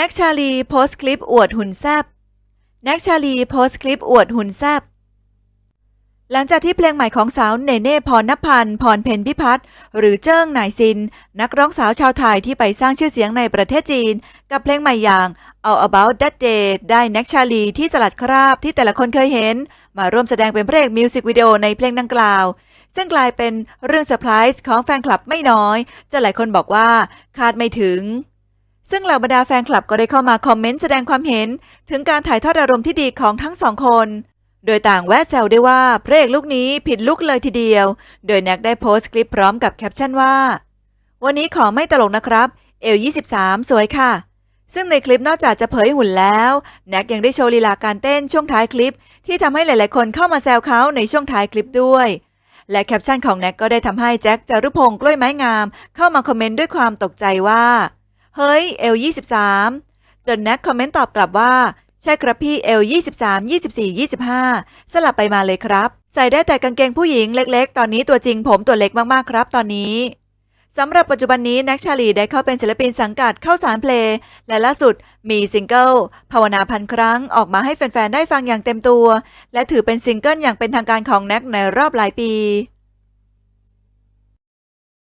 แน็กชาลีโพสคลิปอวดหุ่นแซบแน็กชาลีโพสคลิปอวดหุ่นแซบหลังจากที่เพลงใหม่ของสาวเนเน่พรณพันธ์พรเพนพิพัฒน์หรือเจิ้งนายซิน นักร้องสาวชาวไทยที่ไปสร้างชื่อเสียงในประเทศจีน กับเพลงใหม่อย่าง All About That Day ได้แน็กชาลีที่สลัดคราบที่แต่ละคนเคยเห็น มาร่วมแสดงเป็นพระเอกมิวสิกวิดีโอในเพลงดังกล่าว ซึ่งกลายเป็นเรื่องเซอร์ไพรส์ของแฟนคลับไม่น้อยจนหลายคนบอกว่าคาดไม่ถึง ซึ่งเหล่าบรรดาแฟนคลับก็ได้เข้ามาคอมเมนต์แสดงความเห็น ถึงการถ่ายทอดอารมณ์ที่ดีของทั้งสองคน โดยต่างแวะแซวได้ว่าพระเอกลูกนี้ผิดลุกเลยทีเดียว โดยแน็กได้โพสต์คลิปพร้อมกับแคปชั่นว่า วันนี้ขอไม่ตลกนะครับ เอล23 สวยค่ะ ซึ่งในคลิปนอกจากจะเผยหุ่นแล้วแน็กยังได้โชว์ลีลาการเต้นช่วงท้ายคลิป ที่ทำให้หลาย ๆ คนเข้ามาแซวเขาในช่วงท้ายคลิปด้วยและแคปชั่นของแน็กก็ได้ทำให้แจ็คจารุพงศ์กล้วยไม้งาม เข้ามาคอมเมนต์ด้วยความตกใจว่า เฮ้ยเอล23จนแน็กคอมเมนต์ตอบกลับว่า ใช่ครับพี่เอล23 24 25สลับไปมาเลยครับ ใส่ได้แต่กางเกงผู้หญิงเล็กๆ ตอนนี้ตัวจริงผมตัวเล็กมากๆครับตอนนี้สำหรับปัจจุบันนี้แน็กชาลีได้เข้าเป็นศิลปินสังกัดเข้าสารเพลงและล่าสุดมีซิงเกิลภาวนาพันครั้งออกมาให้แฟนๆ ได้ฟังอย่างเต็มตัว และถือเป็นซิงเกิลอย่างเป็นทางการของแน็กในรอบหลายปี